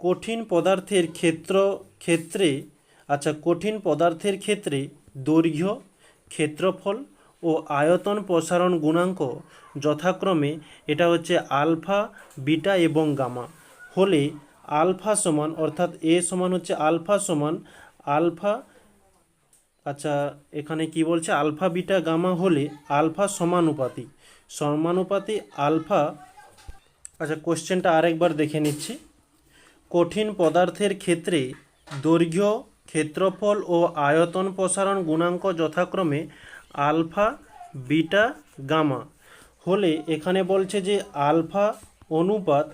কঠিন পদার্থের ক্ষেত্র, ক্ষেত্রে আচ্ছা কঠিন পদার্থের ক্ষেত্রে দৈর্ঘ্য, ক্ষেত্রফল ও আয়তন প্রসারণ গুণাঙ্ক যথাক্রমে এটা হচ্ছে আলফা, বিটা এবং গামা। হলে আলফা সমান, অর্থাৎ এ সমান হচ্ছে আলফা সমান আলফা আচ্ছা এখানে কি বলছে? আলফা, বিটা, গামা হলে আলফা সমানুপাতি সমানুপাতি আলফা আচ্ছা কোশ্চেনটা আরেকবার দেখে নিচ্ছি। কঠিন পদার্থের ক্ষেত্রে দৈর্ঘ্য, ক্ষেত্রফল ও আয়তন প্রসারণ গুণাঙ্ক যথাক্রমে আলফা, বিটা, গামা। হলে এখানে বলছে যে আলফা অনুপাত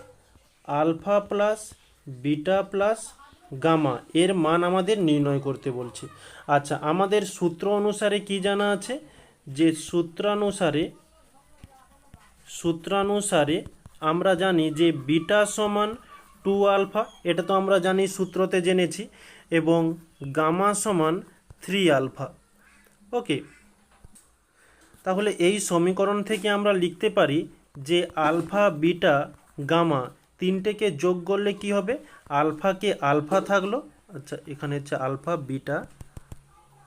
alpha plus beta plus gamma. এর মান আমাদের নির্ণয় করতে বলছে। আচ্ছা আমাদের সূত্র অনুসারে কি জানা আছে? যে সূত্রানুসারে সূত্রানুসারে আমরা জানি যে বিটা সমান টু আলফা এটা তো আমরা জানি সূত্রতে জেনেছি, এবং গামা সমান থ্রি আলফা ওকে তাহলে এই সমীকরণ থেকে আমরা লিখতে পারি যে আলফা বিটা গামা তিনটেকে যোগ করলে কি হবে? আলফাকে আলফা থাকল আচ্ছা এখানে হচ্ছে alpha beta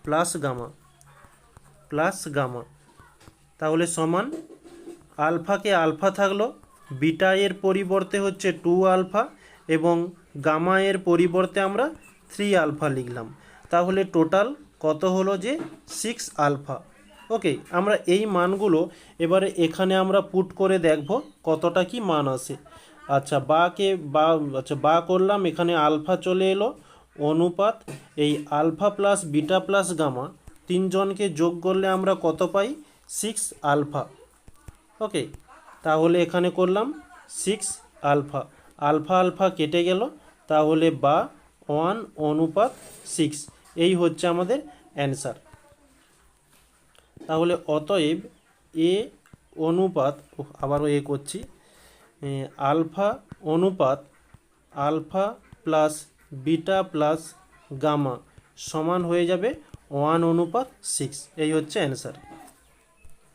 plus gamma plus gamma তাহলে সমান আলফাকে আলফা থাকল বিটা এর পরিবর্তে হচ্ছে টু আলফা এবং গামা এর পরিবর্তে আমরা থ্রি আলফা লিখলাম। তাহলে টোটাল কত হলো যে সিক্স আলফা ওকে আমরা এই মানগুলো এবারে এখানে আমরা পুট করে দেখব কতটা কি মান আসে আচ্ছা বাকে বা আচ্ছা বা করলাম, এখানে আলফা চলে এলো, অনুপাত এই alpha plus beta plus gamma তিনজনকে যোগ করলে আমরা কত পাই? সিক্স আলফা ওকে তাহলে এখানে করলাম সিক্স আলফা আলফা আলফা কেটে গেল, তাহলে বা ওয়ান অনুপাত সিক্স। এই হচ্ছে আমাদের অ্যান্সার। তাহলে অতএব এ অনুপাত আবারও এ করছি আলফা অনুপাত alpha plus beta plus gamma সমান হয়ে যাবে ওয়ান অনুপাত সিক্স। এই হচ্ছে অ্যান্সার।